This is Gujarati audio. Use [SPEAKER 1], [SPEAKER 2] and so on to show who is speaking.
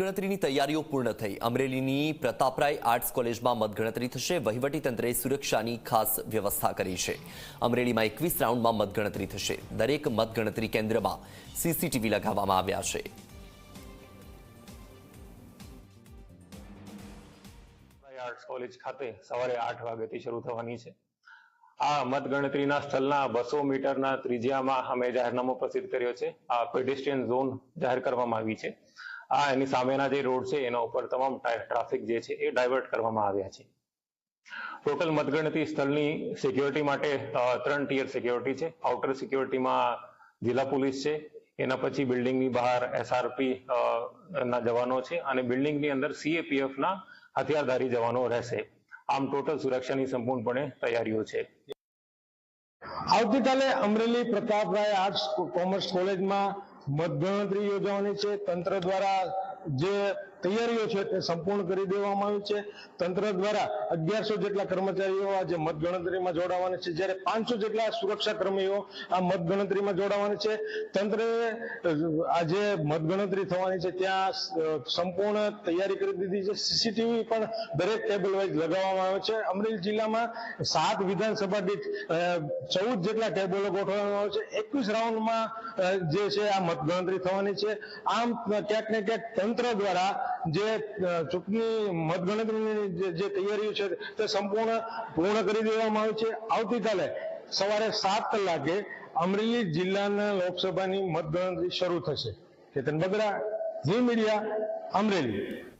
[SPEAKER 1] ગણતરીની તૈયારીઓ પૂર્ણ થઈ. અમરેલીની પ્રતાપરાય આર્ટ્સ કોલેજમાં મતગણતરી થશે. વહીવટીતંત્રે સુરક્ષાની ખાસ વ્યવસ્થા કરી છે. અમરેલીમાં એકવીસ રાઉન્ડમાં મતગણતરી થશે. દરેક મતગણતરી કેન્દ્રમાં સીસીટીવી લગાવવામાં આવ્યા છે.
[SPEAKER 2] આર્ટ્સ કોલેજ ખાતે સવારે આઠ વાગ્યાથી શરૂ થવાની છે. આ મતગણતરીના સ્થળના બસો મીટરના ત્રિજ્યામાં અમે જાહેરનામો પ્રસિદ્ધ કર્યો છે. આ પેડેસ્ટ્રીયન ઝોન જાહેર કરવામાં આવી છે. આ એની સામેના જે રોડ છે, એના ઉપર તમામ ટ્રાફિક જે છે, એ ડાયવર્ટ કરવામાં આવ્યા છે. ટોટલ મતગણતરી સ્થળની સિક્યોરિટી માટે ત્રણ ટીયર સિક્યોરિટી છે. આઉટર સિક્યોરિટીમાં જિલ્લા પોલીસ છે. એના પછી બિલ્ડિંગની બહાર એસઆરપી ના જવાનો છે અને બિલ્ડિંગની અંદર સીએપીએફ ના હથિયારધારી જવાનો રહેશે. આમ ટોટલ સુરક્ષાની સંપૂર્ણપણે તૈયારીઓ છે.
[SPEAKER 3] આવતીકાલે અમરેલી પ્રતાપરાય આર્ટ્સ કોમર્સ કોલેજમાં મતગણતરી યોજવાની છે. તંત્ર દ્વારા જે તૈયારીઓ છે તે સંપૂર્ણ કરી દેવામાં આવી છે. તંત્ર દ્વારા અગિયારસો જેટલા કર્મચારીઓ આજે મતગણતરીમાં જોડાવાના છે. જ્યારે પાંચસો જેટલા સુરક્ષા કર્મીઓ આ મતગણતરીમાં જોડાવાના છે. તંત્રએ આજે મતગણતરી થવાની છે. ત્યાં સંપૂર્ણ તૈયારી કરી દીધી છે. સીસીટીવી પણ દરેક ટેબલ વાઇઝ લગાવવામાં આવે છે. અમરેલી જિલ્લામાં સાત વિધાનસભા દીઠ ચૌદ જેટલા ટેબલો ગોઠવવામાં આવે છે. એકવીસ રાઉન્ડમાં જે છે આ મતગણતરી થવાની છે. આમ, ક્યાંક ને ક્યાંક તંત્ર દ્વારા જે ચૂંટણી મતગણતરીની જે તૈયારીઓ છે તે સંપૂર્ણ પૂર્ણ કરી દેવામાં આવી છે. આવતીકાલે સવારે સાત કલાકે અમરેલી જિલ્લાના લોકસભાની મતગણતરી શરૂ થશે. Ketan Bagda, Zee Media, Amreli.